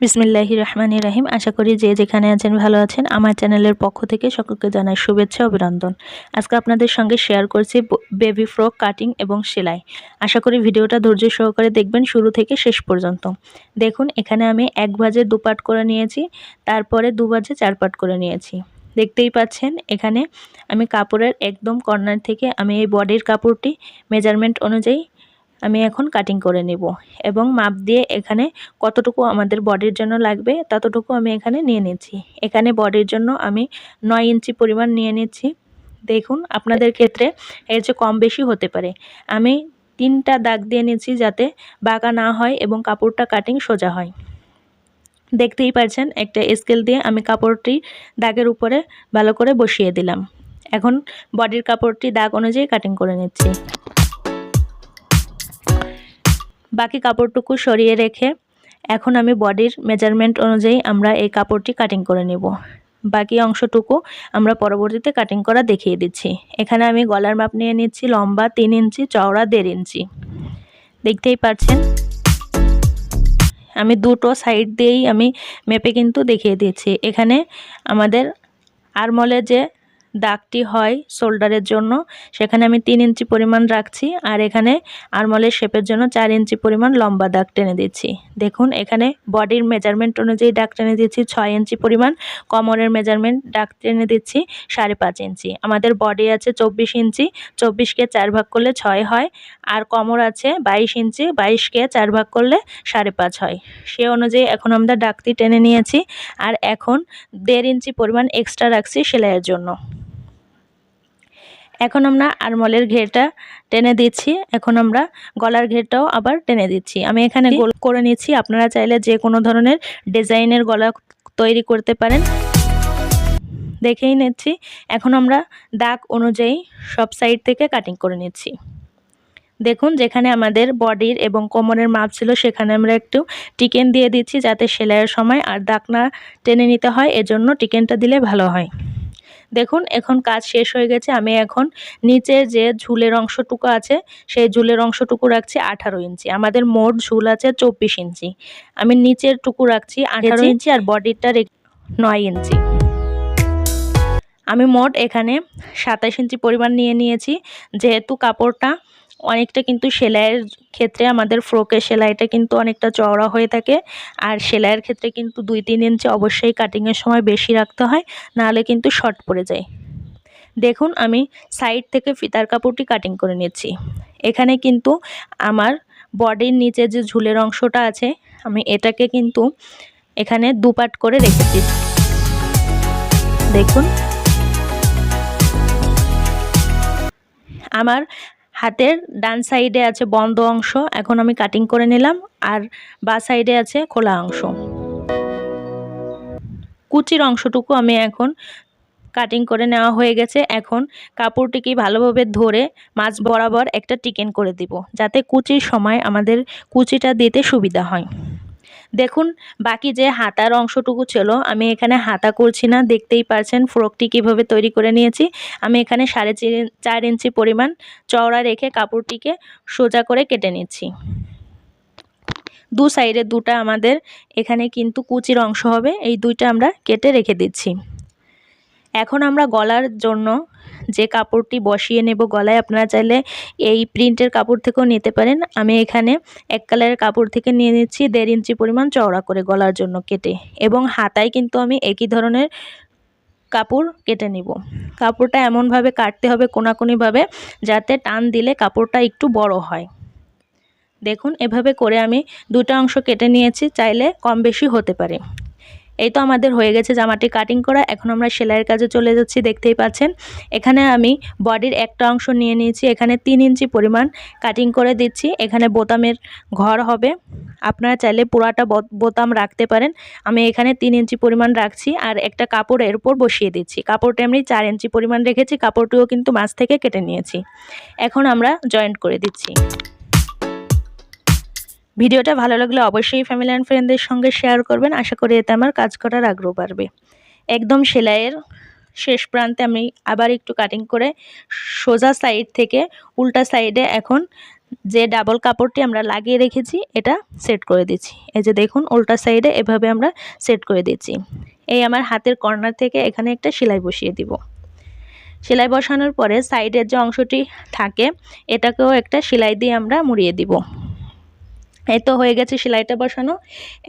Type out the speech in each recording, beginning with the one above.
বিসমিল্লাহি রহমানি রাহিম। আশা করি যে যেখানে আছেন ভালো আছেন। আমার চ্যানেলের পক্ষ থেকে সকলকে জানাই শুভেচ্ছা, অভিনন্দন। আজকে আপনাদের সঙ্গে শেয়ার করছি বেবি ফ্রক কাটিং এবং সেলাই। আশা করি ভিডিওটা ধৈর্য সহকারে দেখবেন শুরু থেকে শেষ পর্যন্ত। দেখুন, এখানে আমি এক ভাজে দুপাট করে নিয়েছি, তারপরে দু ভাজে চার পাট করে নিয়েছি। দেখতেই পাচ্ছেন, এখানে আমি কাপড়ের একদম কর্নার থেকে আমি এই বডির কাপড়টি মেজারমেন্ট অনুযায়ী আমি এখন কাটিং করে নেব এবং মাপ দিয়ে এখানে কতটুকু আমাদের বডির জন্য লাগবে ততটুকু আমি এখানে নিয়ে নিচ্ছি। এখানে বডির জন্য আমি নয় ইঞ্চি পরিমাণ নিয়ে নিচ্ছি। দেখুন, আপনাদের ক্ষেত্রে এর চেয়ে কম বেশি হতে পারে। আমি তিনটা দাগ দিয়ে নিচ্ছি যাতে বাঁকা না হয় এবং কাপড়টা কাটিং সোজা হয়। দেখতেই পাচ্ছেন, একটা স্কেল দিয়ে আমি কাপড়টি দাগের উপরে ভালো করে বসিয়ে দিলাম। এখন বডির কাপড়টি দাগ অনুযায়ী কাটিং করে নিচ্ছি। বাকি কাপড়টুকু সরিয়ে রেখে এখন আমি বডির মেজারমেন্ট অনুযায়ী আমরা এই কাপড়টি কাটিং করে নেব। বাকি অংশটুকু আমরা পরবর্তীতে কাটিং করা দেখিয়ে দিচ্ছি। এখানে আমি গলার মাপ নিয়ে নিচ্ছি, লম্বা তিন ইঞ্চি, চওড়া দেড় ইঞ্চি। দেখতেই পাচ্ছেন? আমি দুটো সাইড দিয়েই আমি মেপে কিন্তু দেখিয়ে দিচ্ছি। এখানে আমাদের আরমলের যে দাগটি হয় শোল্ডারের জন্য। সেখানে আমি তিন ইঞ্চি পরিমাণ রাখছি আর এখানে আরমলের শেপের জন্য চার ইঞ্চি পরিমাণ লম্বা দাগ টেনে দিচ্ছি। দেখুন, এখানে বডির মেজারমেন্ট অনুযায়ী দাগ টেনে দিচ্ছি, ছয় ইঞ্চি পরিমাণ। কমরের মেজারমেন্ট দাগ টেনে দিচ্ছি, সাড়ে পাঁচ ইঞ্চি। আমাদের বডি আছে চব্বিশ ইঞ্চি, চব্বিশকে চার ভাগ করলে ছয় হয়। আর কমর আছে বাইশ ইঞ্চি, বাইশকে চার ভাগ করলে সাড়ে পাঁচ হয়। সে অনুযায়ী এখন আমরা ডাকটি টেনে নিয়েছি। আর এখন দেড় ইঞ্চি পরিমাণ এক্সট্রা রাখছি সেলাইয়ের জন্য। এখন আমরা আরমলের ঘেরটা টেনে দিচ্ছি। এখন আমরা গলার ঘেরটাও আবার টেনে দিচ্ছি। আমি এখানে গোল করে নিচ্ছি আপনারা চাইলে যে কোনো ধরনের ডিজাইনের গলা তৈরি করতে পারেন। দেখেই নিচ্ছি। এখন আমরা দাগ অনুযায়ী সব সাইড থেকে কাটিং করে নিচ্ছি। দেখুন, যেখানে আমাদের বডির এবং কোমরের মাপ ছিল, সেখানে আমরা একটু টিকেন দিয়ে দিচ্ছি যাতে সেলাইয়ের সময় আর দাগ না টেনে নিতে হয়। এজন্য টিকেনটা দিলে ভালো হয়। দেখুন এখন কাজ শেষ হয়ে গেছে। আমি এখন নিচে যে ঝুলের অংশটুকু আছে সেই ঝুলের অংশটুকু রাখছি আঠারো ইঞ্চি। আমাদের মোট ঝুল আছে চব্বিশ ইঞ্চি। আমি নিচের টুকু রাখছি আঠারো ইঞ্চি আর বডিটার নয় ইঞ্চি। আমি মোট এখানে সাতাশ ইঞ্চি পরিমাণ নিয়ে নিয়েছি। যেহেতু কাপড়টা অনেকটা কিন্তু সেলাইয়ের ক্ষেত্রে আমাদের ফ্রকের সেলাইটা কিন্তু অনেকটা চওড়া হয়ে থাকে। আর সেলাইয়ের ক্ষেত্রে কিন্তু দুই তিন ইঞ্চি অবশ্যই কাটিংয়ের সময় বেশি রাখতে হয়, নাহলে কিন্তু শর্ট পড়ে যায়। দেখুন, আমি সাইড থেকে ফিতার কাপড়টি কাটিং করে নিচ্ছি। এখানে কিন্তু আমার বডির নিচে যে ঝুলের অংশটা আছে, আমি এটাকে কিন্তু এখানে দুপাট করে রেখেছি। দেখুন। আমার হাতের ডান সাইডে আছে বন্ধ অংশ, এখন আমি কাটিং করে নিলাম, আর বা সাইডে আছে খোলা অংশ। কুচির অংশটুকু আমি এখন কাটিং করে নেওয়া হয়ে গেছে, এখন কাপড়টিকে ভালোভাবে ধরে মাছ বরাবর একটা টিকেন করে দিব, যাতে কুচির সময় আমাদের কুচিটা দিতে সুবিধা হয়। দেখুন, বাকি যে হাতার অংশটুকু ছিল, আমি এখানে হাতা করছি না, দেখতেই পারছেন ফ্রকটি কীভাবে তৈরি করে নিয়েছি। আমি এখানে সাড়ে চার ইঞ্চি পরিমাণ চওড়া রেখে কাপড়টিকে সোজা করে কেটে নিচ্ছি। দু সাইডে দুটা আমাদের এখানে কিন্তু কুচির অংশ হবে, এই দুইটা আমরা কেটে রেখে দিচ্ছি। এখন আমরা গলার জন্য যে কাপড়টি বসিয়ে নেব গলায়, আপনারা চাইলে এই প্রিন্টের কাপড় থেকেও নিতে পারেন। আমি এখানে এক কালারের কাপড় থেকে নিয়ে নিচ্ছি, দেড় ইঞ্চি পরিমাণ চওড়া করে গলার জন্য কেটে। এবং হাতায় কিন্তু আমি একই ধরনের কাপড় কেটে নিব। কাপড়টা এমনভাবে কাটতে হবে কোনাকুনিভাবে যাতে টান দিলে কাপড়টা একটু বড় হয়। দেখুন, এভাবে করে আমি দুটো অংশ কেটে নিয়েছি, চাইলে কম বেশি হতে পারে। এই তো আমাদের হয়ে গেছে জামাটি কাটিং করা। এখন আমরা সেলাইয়ের কাজে চলে যাচ্ছি, দেখতেই পাচ্ছেন। এখানে আমি বডির একটা অংশ নিয়ে নিয়েছি, এখানে তিন ইঞ্চি পরিমাণ কাটিং করে দিচ্ছি। এখানে বোতামের ঘর হবে। আপনারা চাইলে পুরাটা বোতাম রাখতে পারেন। আমি এখানে তিন ইঞ্চি পরিমাণ রাখছি আর একটা কাপড় এর উপর বসিয়ে দিচ্ছি। কাপড়টা আমি চার ইঞ্চি পরিমাণ রেখেছি, কাপড়টিও কিন্তু মাছ থেকে কেটে নিয়েছি। এখন আমরা জয়েন্ট করে দিচ্ছি। ভিডিওটা ভালো লাগলে অবশ্যই ফ্যামিলি অ্যান্ড ফ্রেন্ডদের সঙ্গে শেয়ার করবেন। আশা করি এতে আমার কাজ করার আগ্রহ বাড়বে। একদম সেলাইয়ের শেষ প্রান্তে আমি আবার একটু কাটিং করে সোজা সাইড থেকে উল্টা সাইডে এখন যে ডাবল কাপড়টি আমরা লাগিয়ে রেখেছি, এটা সেট করে দিচ্ছি। এই যে দেখুন, উল্টা সাইডে এভাবে আমরা সেট করে দিচ্ছি। এই আমার হাতের কর্নার থেকে এখানে একটা সেলাই বসিয়ে দিব। সেলাই বসানোর পরে সাইডের যে অংশটি থাকে, এটাকেও একটা সেলাই দিয়ে আমরা মুড়িয়ে দিব। এই তো হয়ে গেছে সেলাইটা বসানো।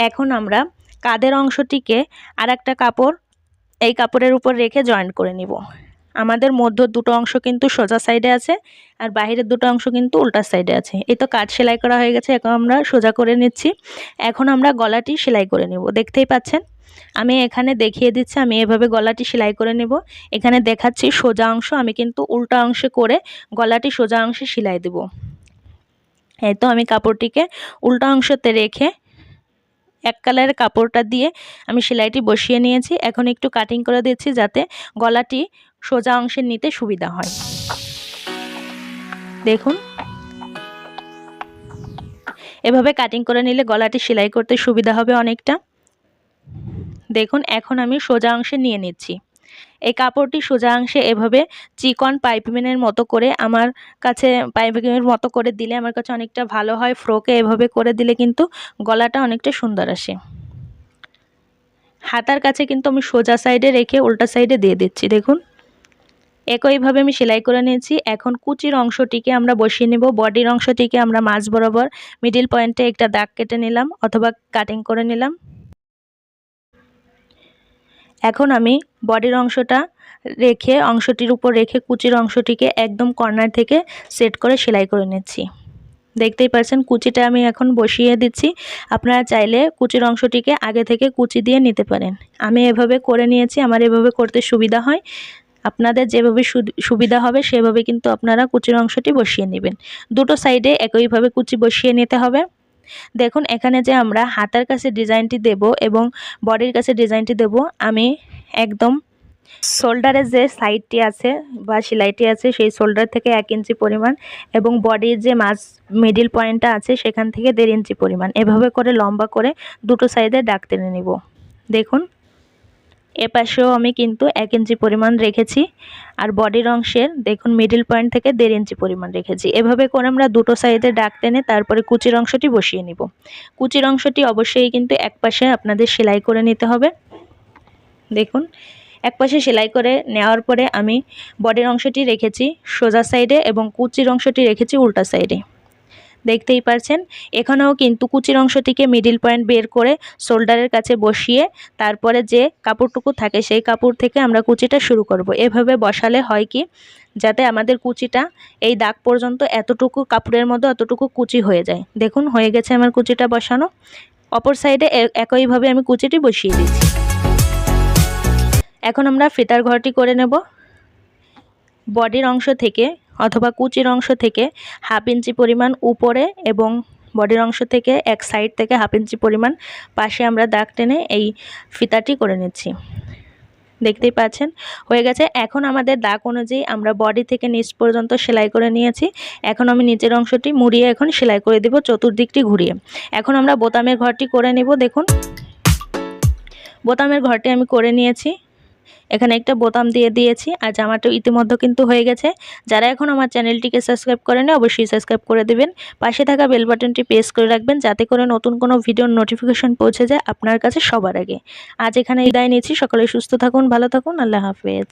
এখন আমরা কাদের অংশটিকে আর একটা কাপড় এই কাপড়ের উপর রেখে জয়েন্ট করে নিব। আমাদের মধ্য দুটো অংশ কিন্তু সোজা সাইডে আছে আর বাহিরের দুটো অংশ কিন্তু উল্টা সাইডে আছে। এই তো কাঠ সেলাই করা হয়ে গেছে, এখন আমরা সোজা করে নিচ্ছি। এখন আমরা গলাটি সেলাই করে নেব। দেখতেই পাচ্ছেন? আমি এখানে দেখিয়ে দিচ্ছি, আমি এভাবে গলাটি সেলাই করে নেব। এখানে দেখাচ্ছি সোজা অংশ, আমি কিন্তু উল্টা অংশে করে গলাটি সোজা অংশে সেলাই দেব। এই তো আমি কাপড়টিকে উল্টা অংশতে রেখে এক কালারের কাপড়টা দিয়ে আমি সেলাইটি বসিয়ে নিয়েছি। এখন একটু কাটিং করে দিচ্ছি যাতে গলাটি সোজা অংশের নিতে সুবিধা হয়। দেখুন। এভাবে কাটিং করে নিলে গলাটি সেলাই করতে সুবিধা হবে অনেকটা। দেখুন, এখন আমি সোজা অংশে নিয়ে নিচ্ছি। এই কাপড়টি সোজা অংশে এভাবে চিকন পাইপিংয়ের মতো করে আমার কাছে পাইপিংয়ের মতো করে দিলে আমার কাছে অনেকটা ভালো হয়। ফ্রকে এভাবে করে দিলে কিন্তু গলাটা অনেকটা সুন্দর আসে। হাতার কাছে কিন্তু আমি সোজা সাইডে রেখে উল্টা সাইডে দিয়ে দিচ্ছি, দেখুন। একইভাবে আমি সেলাই করে নিয়েছি। এখন কুচির অংশটিকে আমরা বসিয়ে নেব। বডির অংশটিকে আমরা মাঝ বরাবর মিডিল পয়েন্টে একটা দাগ কেটে নিলাম অথবা কাটিং করে নিলাম। এখন আমি বডির অংশটা রেখে, অংশটির উপর রেখে কুচির অংশটিকে একদম কর্নার থেকে সেট করে সেলাই করে নিচ্ছি। দেখতেই পাচ্ছেন, কুচিটা আমি এখন বসিয়ে দিচ্ছি। আপনারা চাইলে কুচির অংশটিকে আগে থেকে কুচি দিয়ে নিতে পারেন। আমি এভাবে করে নিয়েছি, আমার এভাবে করতে সুবিধা হয়। আপনাদের যেভাবে সুবিধা হবে, সেভাবে কিন্তু আপনারা কুচির অংশটি বসিয়ে নেবেন। দুটো সাইডে একইভাবে কুচি বসিয়ে নিতে হবে। দেখুন, এখানে যে আমরা হাতার কাছে ডিজাইনটি দেব এবং বডির কাছে ডিজাইনটি দেব, আমি একদম শোল্ডারের যে সাইডটি আছে বা সেলাইটি আছে, সেই শোল্ডার থেকে এক ইঞ্চি পরিমাণ এবং বডির যে মাছ মিডিল পয়েন্টটা আছে, সেখান থেকে দেড় ইঞ্চি পরিমাণ। এভাবে করে লম্বা করে দুটো সাইডে ডাক টেনে নিব। দেখুন এপাশেও আমি কিন্তু এক ইঞ্চি পরিমাণ রেখেছি। আর বডির অংশের দেখুন মিডিল পয়েন্ট থেকে দেড় ইঞ্চি পরিমাণ রেখেছি। এভাবে করে আমরা দুটো সাইডে ডাক টেনে তারপরে কুচির অংশটি বসিয়ে নিব। কুচির অংশটি অবশ্যই কিন্তু এক পাশে আপনাদের সেলাই করে নিতে হবে। দেখুন, এক পাশে সেলাই করে নেওয়ার পরে আমি বডির অংশটি রেখেছি সোজা সাইডে এবং কুচির অংশটি রেখেছি উল্টা সাইডে দেখতেই পারছেন এখানেও কিন্তু কুচির অংশটিকে মিডিল পয়েন্ট বের করে শোল্ডারের কাছে বসিয়ে তারপরে যে কাপড়টুকু থাকে সেই কাপড় থেকে আমরা কুচিটা শুরু করব। এভাবে বসালে হয় কি? যাতে আমাদের কুচিটা এই দাগ পর্যন্ত এতটুকু কাপড়ের মধ্যে অতটুকু কুচি হয়ে যায়। দেখুন, হয়ে গেছে আমার কুচিটা বসানো। অপর সাইডে একইভাবে আমি কুচিটি বসিয়ে দিচ্ছি। এখন আমরা ফিতার ঘরটি করে নেব। বডির অংশ থেকে অথবা কুচির অংশ থেকে হাফ ইঞ্চি পরিমাণ উপরে এবং বডির অংশ থেকে এক সাইড থেকে হাফ ইঞ্চি পরিমাণ পাশে আমরা দাগ টেনে এই ফিতাটি করে নিচ্ছি। দেখতেই পাচ্ছেন? হয়ে গেছে। এখন আমাদের দাগ অনুযায়ী আমরা বডি থেকে নিচ পর্যন্ত সেলাই করে নিয়েছি। এখন আমি নিচের অংশটি মুড়িয়ে এখন সেলাই করে দিব চতুর্দিকটি ঘুরিয়ে। এখন আমরা বোতামের ঘরটি করে নিব, দেখুন। বোতামের ঘরটি আমি করে নিয়েছি। এখানে একটা বোতাম দিয়ে দিয়েছি আর জামাটা ইতিমধ্যে কিন্তু হয়ে গেছে। যারা এখন আমার চ্যানেলটিকে সাবস্ক্রাইব করেন, অবশ্যই সাবস্ক্রাইব করে দেবেন। পাশে থাকা বেল বাটনটি প্রেস করে রাখবেন যাতে করে নতুন কোনো ভিডিওর নোটিফিকেশন পৌঁছে যায় আপনার কাছে সবার আগে। আজ এখানে বিদায় নিয়েছি সকলে সুস্থ থাকুন, ভালো থাকুন। আল্লাহ হাফেজ।